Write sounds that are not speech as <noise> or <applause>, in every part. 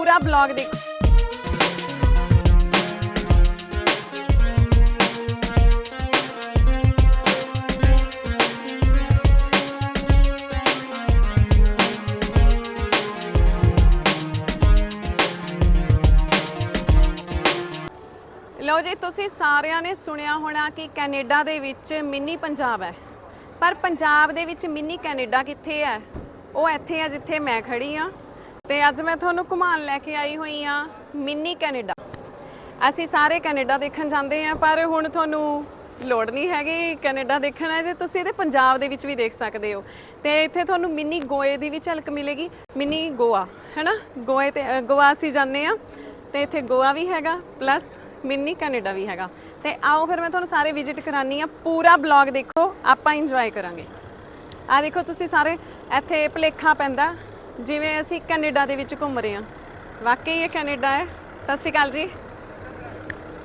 ਪੂਰਾ ਬਲੌਗ ਦੇਖੋ। ਲਓ ਜੀ, ਤੁਸੀਂ ਸਾਰਿਆਂ ਨੇ ਸੁਣਿਆ ਹੋਣਾ ਕਿ ਕੈਨੇਡਾ ਦੇ ਵਿੱਚ ਮਿੰਨੀ ਪੰਜਾਬ ਹੈ। ਪਰ ਪੰਜਾਬ ਦੇ ਵਿੱਚ ਮਿੰਨੀ ਕੈਨੇਡਾ ਕਿੱਥੇ ਹੈ? ਉਹ ਇੱਥੇ ਹੈ ਜਿੱਥੇ ਮੈਂ ਖੜੀ ਆ ਤੇ ਅੱਜ ਮੈਂ ਤੁਹਾਨੂੰ ਘੁਮਾਉਣ ਲੈ ਕੇ ਆਈ ਹੋਈ ਆ ਮਿੰਨੀ ਕੈਨੇਡਾ। ਅਸੀਂ ਸਾਰੇ ਕੈਨੇਡਾ ਦੇਖਣ ਜਾਂਦੇ ਆ ਪਰ ਹੁਣ ਤੁਹਾਨੂੰ ਲੋੜ ਨਹੀਂ ਹੈਗੀ ਕੈਨੇਡਾ ਦੇਖਣਾ ਹੈ ਜੇ ਤੁਸੀਂ ਇਹਦੇ ਪੰਜਾਬ ਦੇ ਵਿੱਚ ਵੀ ਦੇਖ ਸਕਦੇ ਹੋ। ਤੇ ਇੱਥੇ ਤੁਹਾਨੂੰ ਮਿੰਨੀ ਗੋਏ ਦੀ ਵੀ ਝਲਕ ਮਿਲੇਗੀ, ਮਿੰਨੀ ਗੋਆ, ਹੈਨਾ? ਗੋਏ ਤੇ ਗੋਆ ਅਸੀਂ ਜਾਂਦੇ ਆ ਤੇ ਇੱਥੇ ਗੋਆ ਵੀ ਹੈਗਾ ਪਲੱਸ ਮਿੰਨੀ ਕੈਨੇਡਾ ਵੀ ਹੈਗਾ। ਤੇ ਆਓ ਫਿਰ ਮੈਂ ਤੁਹਾਨੂੰ ਸਾਰੇ ਵਿਜ਼ਿਟ ਕਰਾਨੀ ਆ ਪੂਰਾ ਬਲੌਗ ਦੇਖੋ, ਆਪਾਂ ਇੰਜੋਏ ਕਰਾਂਗੇ। ਆ ਦੇਖੋ ਤੁਸੀਂ ਸਾਰੇ, ਇੱਥੇ ਭਲੇਖਾ ਪੈਂਦਾ ਜਿਵੇਂ ਅਸੀਂ ਕੈਨੇਡਾ ਦੇ ਵਿੱਚ ਘੁੰਮ ਰਹੇ ਹਾਂ। ਵਾਕਈ ਇਹ ਕੈਨੇਡਾ ਹੈ। ਸਤਿ ਸ਼੍ਰੀ ਅਕਾਲ ਜੀ।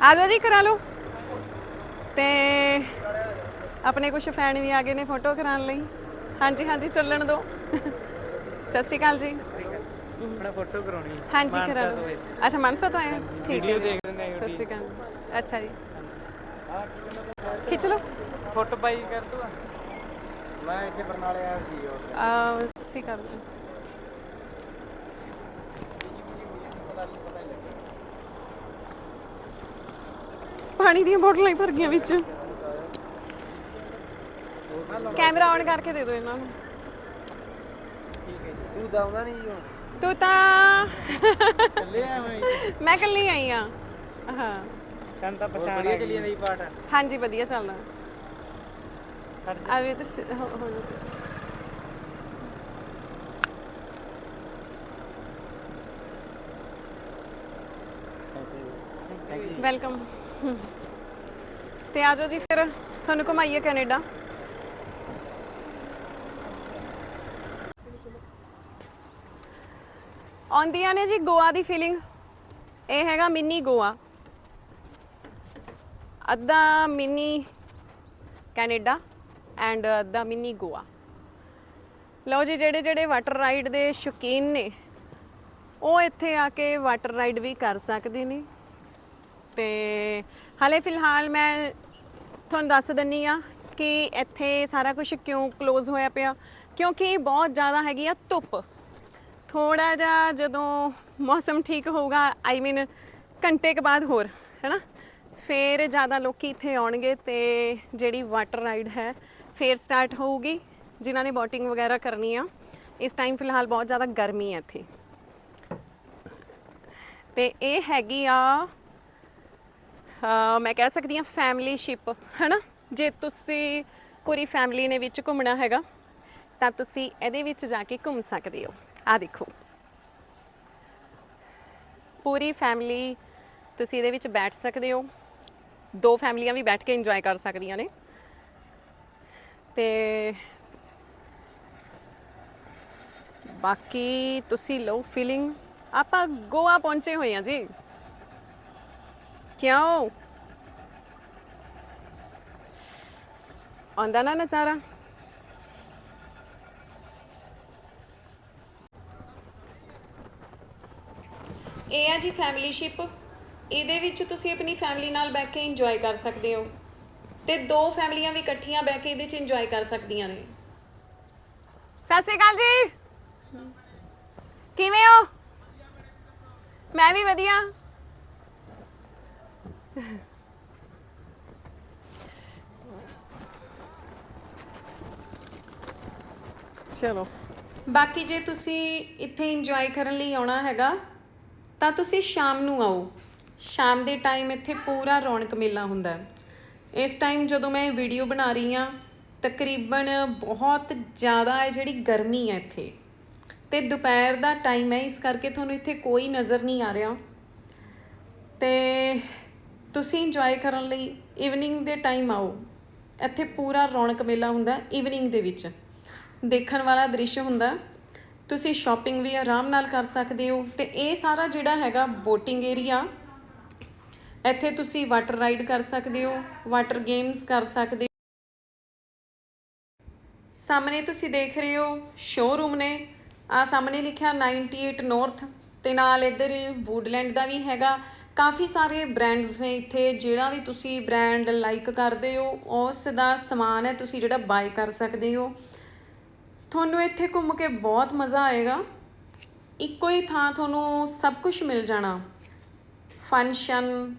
ਆ ਜਾਓ ਜੀ ਕਰਾ ਲਓ। ਤੇ ਆਪਣੇ ਕੁਝ ਫੈਨ ਵੀ ਆ ਗਏ ਨੇ ਫੋਟੋ ਕਰਾਉਣ ਲਈ। ਹਾਂਜੀ ਹਾਂਜੀ ਚੱਲਣ ਦਿਓ ਸਤਿ ਸ਼੍ਰੀ ਅਕਾਲ ਜੀ। ਆਪਣਾ ਫੋਟੋ ਕਰਾਉਣੀ ਹੈ। ਹਾਂਜੀ ਕਰਾ ਲਓ। ਅੱਛਾ ਮਨਸਾ ਤੋਂ ਆਏ ਹੋ? ਠੀਕ ਵੀਡੀਓ ਹੈ ਦੇਖ ਲੈਂਦੇ ਆ ਸਤਿ ਸ਼੍ਰੀ ਅਕਾਲ। ਅੱਛਾ ਜੀ। ਖਿੱਚ ਲਓ। ਫੋਟੋ ਪਾਈ ਕਰ ਤੂੰ ਮੈਂ ਇੱਥੇ ਬਰਨਾਲੇ ਆਇਆ ਸੀ ਉਹ। ਆ ਤੁਸੀਂ ਕਰ ਲਓ ਪਾਣੀ ਦੀਆਂ ਬੋਤਲਾਂ ਹੀ ਭਰ ਗਈਆਂ ਵਿੱਚ। ਕੈਮਰਾ ਔਨ ਕਰਕੇ ਦੇ ਦਿਓ ਇਹਨਾਂ ਨੂੰ। ਠੀਕ ਹੈ ਜੀ ਤੂੰ ਦਮਦਾ ਨਹੀਂ ਜੀ ਹੁਣ। ਤੂੰ ਤਾਂ ਚੱਲੇ ਆ ਮੈਂ ਮੈਂ ਇਕੱਲੀ ਆਈ ਆ ਹਾਂ। ਤਨ ਤਾਂ ਪਛਾਣ ਵਧੀਆ ਚੱਲੀ ਜਾਂਦੀ ਪਾਠ? ਹਾਂਜੀ ਵਧੀਆ ਚੱਲਦਾ। ਆ ਵੀ ਹੋ ਹੋ ਜਾਓ। ਵੈਲਕਮ ਤੇ ਆ ਜਾਓ ਜੀ ਫਿਰ। ਤੁਹਾਨੂੰ ਘੁਮਾਈਏ ਕੈਨੇਡਾ। ਆਉਂਦੀਆਂ ਨੇ ਜੀ ਗੋਆ ਦੀ ਫੀਲਿੰਗ ਇਹ ਹੈਗਾ ਮਿੰਨੀ ਗੋਆ। ਅੱਧਾ ਮਿੰਨੀ ਕੈਨੇਡਾ ਐਂਡ ਅੱਧਾ ਮਿੰਨੀ ਗੋਆ। ਲਓ ਜੀ, ਜਿਹੜੇ ਜਿਹੜੇ ਵਾਟਰ ਰਾਈਡ ਦੇ ਸ਼ੌਕੀਨ ਨੇ, ਉਹ ਇੱਥੇ ਆ ਕੇ ਵਾਟਰ ਰਾਈਡ ਵੀ ਕਰ ਸਕਦੇ ਨੇ। ਤੇ ਹਾਲੇ ਫਿਲਹਾਲ ਮੈਂ ਤੁਹਾਨੂੰ ਦੱਸ ਦਿੰਨੀ ਆ ਕਿ ਇੱਥੇ ਸਾਰਾ ਕੁਝ ਕਿਉਂ ক্লোਜ਼ ਹੋਇਆ ਪਿਆ? ਕਿਉਂਕਿ ਬਹੁਤ ਜ਼ਿਆਦਾ ਹੈਗੀ ਆ ਧੁੱਪ। ਥੋੜਾ ਜਿਹਾ ਜਦੋਂ ਮੌਸਮ ਠੀਕ ਹੋਊਗਾ ਆਈ ਮੀਨ ਘੰਟੇ ਕੁ ਬਾਅਦ ਹੋਰ, ਹੈਨਾ? ਫੇਰ ਜ਼ਿਆਦਾ ਲੋਕੀ ਇੱਥੇ ਆਉਣਗੇ ਤੇ ਜਿਹੜੀ ਵਾਟਰ ਰਾਈਡ ਹੈ, ਫੇਰ ਸਟਾਰਟ ਹੋਊਗੀ। ਜਿਨ੍ਹਾਂ ਨੇ ਬੋਟਿੰਗ ਵਗੈਰਾ ਕਰਨੀ ਆ, ਇਸ ਟਾਈਮ ਫਿਲਹਾਲ ਬਹੁਤ ਜ਼ਿਆਦਾ ਗਰਮੀ ਹੈ ਇੱਥੇ। ਤੇ ਇਹ ਹੈਗੀ ਆ ਮੈਂ ਕਹਿ ਸਕਦੀ ਹਾਂ ਫੈਮਿਲੀ ਸ਼ਿਪ ਹੈਨਾ? ਜੇ ਤੁਸੀਂ ਪੂਰੀ ਫੈਮਿਲੀ ਨੇ ਵਿੱਚ ਘੁੰਮਣਾ ਹੈਗਾ, ਤਾਂ ਤੁਸੀਂ ਇਹਦੇ ਵਿੱਚ ਜਾ ਕੇ ਘੁੰਮ ਸਕਦੇ ਹੋ। ਆ ਦੇਖੋ। ਪੂਰੀ ਫੈਮਿਲੀ ਤੁਸੀਂ ਇਹਦੇ ਵਿੱਚ ਬੈਠ ਸਕਦੇ ਹੋ। ਦੋ ਫੈਮਲੀਆਂ ਵੀ ਬੈਠ ਕੇ ਇੰਜੋਏ ਕਰ ਸਕਦੀਆਂ ਨੇ। ਤੇ ਬਾਕੀ ਤੁਸੀਂ ਲਓ ਫੀਲਿੰਗ ਆਪਾਂ ਗੋਆ ਪਹੁੰਚੇ ਹੋਏ ਹਾਂ ਜੀ। ਕਿਉਂ ਆਉਂਦਾ ਨਾ ਨਜ਼ਾਰਾ ਇਹ ਆ ਜੀ ਫੈਮਿਲੀ ਸ਼ਿਪ ਇਹਦੇ ਵਿੱਚ ਤੁਸੀਂ ਆਪਣੀ ਫੈਮਿਲੀ ਨਾਲ ਬੈਠ ਕੇ ਇੰਜੋਏ ਕਰ ਸਕਦੇ ਹੋ। ਤੇ ਦੋ ਫੈਮਲੀਆਂ ਵੀ ਇਕੱਠੀਆਂ ਬੈਠ ਕੇ ਇਹਦੇ 'ਚ ਇੰਜੋਏ ਕਰ ਸਕਦੀਆਂ ਨੇ। ਸਤਿ ਸ਼੍ਰੀ ਅਕਾਲ ਜੀ। ਕਿਵੇਂ ਹੋ? ਮੈਂ ਵੀ ਵਧੀਆ। <laughs> ਚਲੋ। ਬਾਕੀ ਜੇ ਤੁਸੀਂ ਇੱਥੇ ਇੰਜੋਏ ਕਰਨ ਲਈ ਆਉਣਾ ਹੈਗਾ, ਤਾਂ ਤੁਸੀਂ ਸ਼ਾਮ ਨੂੰ ਆਓ। ਸ਼ਾਮ ਦੇ ਟਾਈਮ ਇੱਥੇ ਪੂਰਾ ਰੌਣਕ ਮੇਲਾ ਹੁੰਦਾ। ਹੈ ਇਸ ਟਾਈਮ ਜਦੋਂ ਮੈਂ ਵੀਡੀਓ ਬਣਾ ਰਹੀ ਹਾਂ, ਤਕਰੀਬਨ ਬਹੁਤ ਜ਼ਿਆਦਾ ਹੈ ਜਿਹੜੀ ਗਰਮੀ ਹੈ ਇੱਥੇ। ਤੇ ਦੁਪਹਿਰ ਦਾ ਟਾਈਮ ਹੈ, ਇਸ ਕਰਕੇ ਤੁਹਾਨੂੰ ਇੱਥੇ ਕੋਈ ਨਜ਼ਰ ਨਹੀਂ ਆ ਰਿਹਾ। ਤੇ ਤੁਸੀਂ ਇੰਜੋਏ ਕਰਨ ਲਈ ਈਵਨਿੰਗ ਦੇ ਟਾਈਮ ਆਓ। ਇੱਥੇ ਪੂਰਾ ਰੌਣਕ ਮੇਲਾ ਹੁੰਦਾ ਈਵਨਿੰਗ ਦੇ ਵਿੱਚ। ਦੇਖਣ ਵਾਲਾ ਦ੍ਰਿਸ਼ ਹੁੰਦਾ, ਤੁਸੀਂ ਸ਼ਾਪਿੰਗ ਵੀ ਆਰਾਮ ਨਾਲ ਕਰ ਸਕਦੇ ਹੋ ਤੇ ਇਹ ਸਾਰਾ ਜਿਹੜਾ ਹੈਗਾ ਬੋਟਿੰਗ ਏਰੀਆ ਇੱਥੇ ਤੁਸੀਂ ਵਾਟਰ ਰਾਈਡ ਕਰ ਸਕਦੇ ਹੋ ਵਾਟਰ ਗੇਮਸ ਕਰ ਸਕਦੇ ਸਾਹਮਣੇ ਤੁਸੀਂ ਦੇਖ ਰਹੇ ਹੋ ਸ਼ੋਰੂਮ ਨੇ ਆ ਸਾਹਮਣੇ ਲਿਖਿਆ 98 ਨਾਰਥ ਤੇ ਨਾਲ ਇੱਧਰ ਵੂਡਲੈਂਡ ਦਾ ਵੀ ਹੈਗਾ ਕਾਫੀ ਸਾਰੇ ਬ੍ਰਾਂਡਸ ਨੇ ਇੱਥੇ, ਜਿਹੜਾ ਵੀ ਤੁਸੀਂ ਬ੍ਰਾਂਡ ਲਾਈਕ ਕਰਦੇ ਹੋ, ਉਸ ਦਾ ਸਮਾਨ ਹੈ, ਤੁਸੀਂ ਜਿਹੜਾ ਬਾਈ ਕਰ ਸਕਦੇ ਹੋ। ਤੁਹਾਨੂੰ ਇੱਥੇ ਘੁੰਮ ਕੇ ਬਹੁਤ ਮਜ਼ਾ ਆਏਗਾ। ਇੱਕੋ ਹੀ ਥਾਂ ਤੁਹਾਨੂੰ ਸਭ ਕੁਝ ਮਿਲ ਜਾਣਾ। ਫੰਕਸ਼ਨ,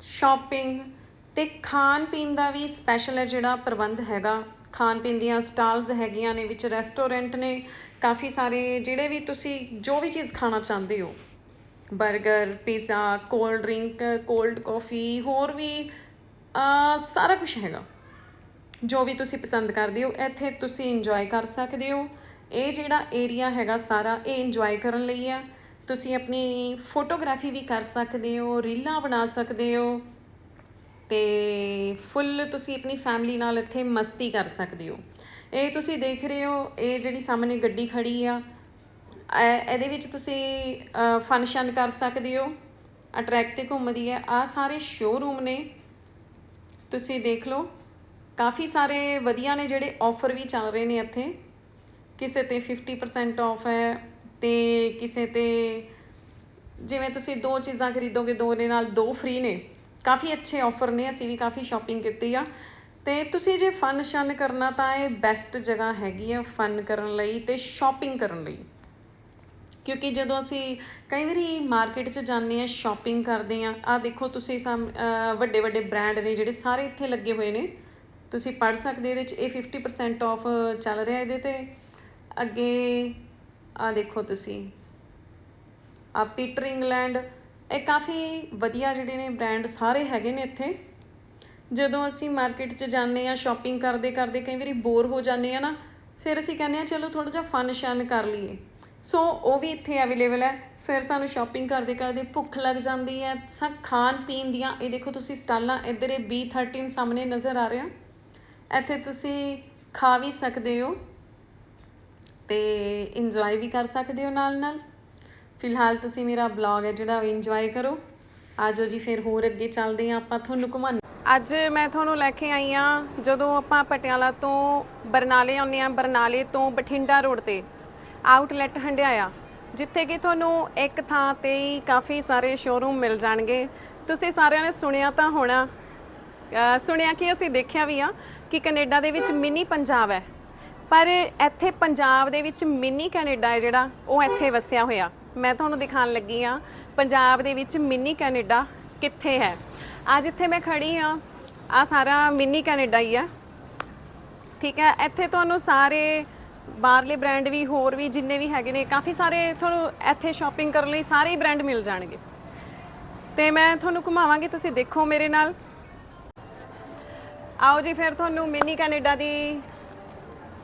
ਸ਼ਾਪਿੰਗ ਤੇ ਖਾਣ ਪੀਣ ਦਾ ਵੀ ਸਪੈਸ਼ਲ ਹੈ ਜਿਹੜਾ ਪ੍ਰਬੰਧ ਹੈਗਾ। ਖਾਣ ਪੀਣ ਦੀਆਂ ਸਟਾਲਸ ਹੈਗੀਆਂ ਨੇ, ਵਿੱਚ ਰੈਸਟੋਰੈਂਟ ਨੇ, ਕਾਫੀ ਸਾਰੇ ਜਿਹੜੇ ਵੀ ਤੁਸੀਂ ਜੋ ਵੀ ਚੀਜ਼ ਖਾਣਾ ਚਾਹੁੰਦੇ ਹੋ। Burger, pizza, cold drink, cold coffee, ਹੋਰ ਵੀ ਸਾਰਾ ਕੁਝ ਹੈਗਾ। ਜੋ ਵੀ ਤੁਸੀਂ ਪਸੰਦ ਕਰਦੇ ਹੋ, ਇੱਥੇ ਤੁਸੀਂ ਇੰਜੋਏ ਕਰ ਸਕਦੇ ਹੋ। ਇਹ ਜਿਹੜਾ ਏਰੀਆ ਹੈਗਾ ਸਾਰਾ, ਇਹ ਇੰਜੋਏ ਕਰਨ ਲਈ ਆ। ਤੁਸੀਂ ਆਪਣੀ ਫੋਟੋਗ੍ਰਾਫੀ ਵੀ ਕਰ ਸਕਦੇ ਹੋ, ਰੀਲਾਂ ਬਣਾ ਸਕਦੇ ਹੋ। ਤੇ ਫੁੱਲ ਤੁਸੀਂ ਆਪਣੀ ਫੈਮਿਲੀ ਨਾਲ ਇੱਥੇ ਮਸਤੀ ਕਰ ਸਕਦੇ ਹੋ। ਇਹ ਤੁਸੀਂ ਦੇਖ ਰਹੇ ਹੋ, ਇਹ ਜਿਹੜੀ ਸਾਹਮਣੇ ਗੱਡੀ ਖੜੀ ਆ ਇਹਦੇ ਵਿੱਚ ਤੁਸੀਂ ਫੰਕਸ਼ਨ ਕਰ ਸਕਦੇ ਹੋ ਅਟਰੈਕਟ ਤੇ ਘੁੰਮਦੀ ਹੈ। ਆ ਸਾਰੇ ਸ਼ੋਰੂਮ ਨੇ, ਤੁਸੀਂ ਦੇਖ ਲਓ। ਕਾਫੀ ਸਾਰੇ ਵਧੀਆ ਨੇ ਜਿਹੜੇ ਆਫਰ ਵੀ ਚੱਲ ਰਹੇ ਨੇ ਇੱਥੇ। ਕਿਸੇ ਤੇ 50% ਆਫ ਹੈ ਤੇ ਕਿਸੇ ਤੇ, ਜਿਵੇਂ ਤੁਸੀਂ ਦੋ ਚੀਜ਼ਾਂ ਖਰੀਦੋਗੇ, ਦੋ ਦੇ ਨਾਲ ਦੋ ਫ੍ਰੀ ਨੇ। ਕਾਫੀ ਅੱਛੇ ਆਫਰ ਨੇ, ਅਸੀਂ ਵੀ ਕਾਫੀ ਸ਼ਾਪਿੰਗ ਕੀਤੀ ਆ। ਤੇ ਤੁਸੀਂ ਜੇ ਫਨ ਸ਼ਨ ਕਰਨਾ ਤਾਂ ਇਹ ਬੈਸਟ ਜਗ੍ਹਾ ਹੈਗੀ ਆ ਫਨ ਕਰਨ ਲਈ ਤੇ ਸ਼ਾਪਿੰਗ ਕਰਨ ਲਈ। ਕਿਉਂਕਿ ਜਦੋਂ ਅਸੀਂ ਕਈ ਵਾਰੀ ਮਾਰਕੀਟ 'ਚ ਜਾਂਦੇ ਆ ਸ਼ਾਪਿੰਗ ਕਰਦੇ ਆ ਆ ਦੇਖੋ ਤੁਸੀਂ ਸਾਮ ਵੱਡੇ ਵੱਡੇ ਬ੍ਰਾਂਡ ਨੇ ਜਿਹੜੇ ਸਾਰੇ ਇੱਥੇ ਲੱਗੇ ਹੋਏ ਨੇ, ਤੁਸੀਂ ਪੜ ਸਕਦੇ ਇਹਦੇ 'ਚ, ਇਹ 50% ਆਫ ਚੱਲ ਰਿਹਾ ਇਹਦੇ ਤੇ। ਅੱਗੇ ਆ ਦੇਖੋ ਤੁਸੀਂ ਆ ਪੀਟਰ ਇੰਗਲੈਂਡ ਇਹ ਕਾਫੀ ਵਧੀਆ ਜਿਹੜੇ ਨੇ ਬ੍ਰਾਂਡ ਸਾਰੇ ਹੈਗੇ ਨੇ ਇੱਥੇ। ਜਦੋਂ ਅਸੀਂ ਮਾਰਕੀਟ 'ਚ ਜਾਂਦੇ ਆ ਸ਼ਾਪਿੰਗ ਕਰਦੇ ਕਰਦੇ ਕਈ ਵਾਰੀ ਬੋਰ ਹੋ ਜਾਂਦੇ ਆ ਨਾ, ਫਿਰ ਅਸੀਂ ਕਹਿੰਦੇ ਆ ਚਲੋ ਥੋੜਾ ਜਿਹਾ ਫਨ ਸ਼ਨ ਕਰ ਲਈਏ। ਸੋ ਉਹ ਵੀ ਇੱਥੇ ਅਵੇਲੇਬਲ ਹੈ। ਫਿਰ ਸਾਨੂੰ ਸ਼ਾਪਿੰਗ ਕਰਦੇ ਕਰਦੇ ਭੁੱਖ ਲੱਗ ਜਾਂਦੀ ਹੈ। ਸਭ ਖਾਣ ਪੀਣ ਦੀਆਂ, ਇਹ ਦੇਖੋ ਤੁਸੀਂ ਸਟਾਲਾਂ ਇੱਧਰ ਇਹ B13 ਸਾਹਮਣੇ ਨਜ਼ਰ ਆ ਰਿਹਾ। ਇੱਥੇ ਤੁਸੀਂ ਖਾ ਵੀ ਸਕਦੇ ਹੋ ਤੇ ਇੰਜੋਏ ਵੀ ਕਰ ਸਕਦੇ ਹੋ ਨਾਲ ਨਾਲ। ਫਿਲਹਾਲ ਤੁਸੀਂ ਮੇਰਾ ਬਲੌਗ ਹੈ ਜਿਹੜਾ ਉਹ ਇੰਜੋਏ ਕਰੋ। ਆਜੋ ਜੀ, ਫਿਰ ਹੋਰ ਅੱਗੇ ਚੱਲਦੇ ਹਾਂ ਆਪਾਂ ਤੁਹਾਨੂੰ ਘੁਮਾਉਣ। ਅੱਜ ਮੈਂ ਤੁਹਾਨੂੰ ਲੈ ਕੇ ਆਈ ਆ ਜਦੋਂ ਆਪਾਂ ਪਟਿਆਲਾ ਤੋਂ ਬਰਨਾਲੇ ਆਉਂਦੇ ਆ ਬਰਨਾਲੇ ਤੋਂ ਬਠਿੰਡਾ ਰੋਡ ਤੇ। ਆਊਟਲੈਟ ਹੰਡਿਆਇਆ, ਜਿੱਥੇ ਕਿ ਤੁਹਾਨੂੰ ਇੱਕ ਥਾਂ ਤੇ ਹੀ ਕਾਫੀ ਸਾਰੇ ਸ਼ੋਰੂਮ ਮਿਲ ਜਾਣਗੇ। ਤੁਸੀਂ ਸਾਰਿਆਂ ਨੇ ਸੁਣਿਆ ਤਾਂ ਹੋਣਾ। ਸੁਣਿਆ ਕਿ ਅਸੀਂ ਦੇਖਿਆ ਵੀ ਆ ਕਿ ਕੈਨੇਡਾ ਦੇ ਵਿੱਚ ਮਿਨੀ ਪੰਜਾਬ ਹੈ। ਪਰ ਇੱਥੇ ਪੰਜਾਬ ਦੇ ਵਿੱਚ ਮਿਨੀ ਕੈਨੇਡਾ ਹੈ ਜਿਹੜਾ, ਉਹ ਇੱਥੇ ਵਸਿਆ ਹੋਇਆ। ਮੈਂ ਤੁਹਾਨੂੰ ਦਿਖਾਉਣ ਲੱਗੀ ਆ ਪੰਜਾਬ ਦੇ ਵਿੱਚ ਮਿਨੀ ਕੈਨੇਡਾ ਕਿੱਥੇ ਹੈ। ਅੱਜ ਇੱਥੇ ਮੈਂ ਖੜੀ ਆ ਆ ਸਾਰਾ ਮਿਨੀ ਕੈਨੇਡਾ ਹੀ ਆ ਠੀਕ ਹੈ, ਇੱਥੇ ਤੁਹਾਨੂੰ ਸਾਰੇ ਬਾਹਰਲੇ ਬ੍ਰਾਂਡ ਵੀ, ਹੋਰ ਵੀ ਜਿੰਨੇ ਵੀ ਹੈਗੇ ਨੇ, ਕਾਫੀ ਸਾਰੇ ਤੁਹਾਨੂੰ ਇੱਥੇ ਸ਼ਾਪਿੰਗ ਕਰਨ ਲਈ ਸਾਰੇ ਹੀ ਬ੍ਰਾਂਡ ਮਿਲ ਜਾਣਗੇ। ਤੇ ਮੈਂ ਤੁਹਾਨੂੰ ਘੁਮਾਵਾਂਗੀ, ਤੁਸੀਂ ਦੇਖੋ ਮੇਰੇ ਨਾਲ। ਆਓ ਜੀ, ਫਿਰ ਤੁਹਾਨੂੰ ਮਿੰਨੀ ਕੈਨੇਡਾ ਦੀ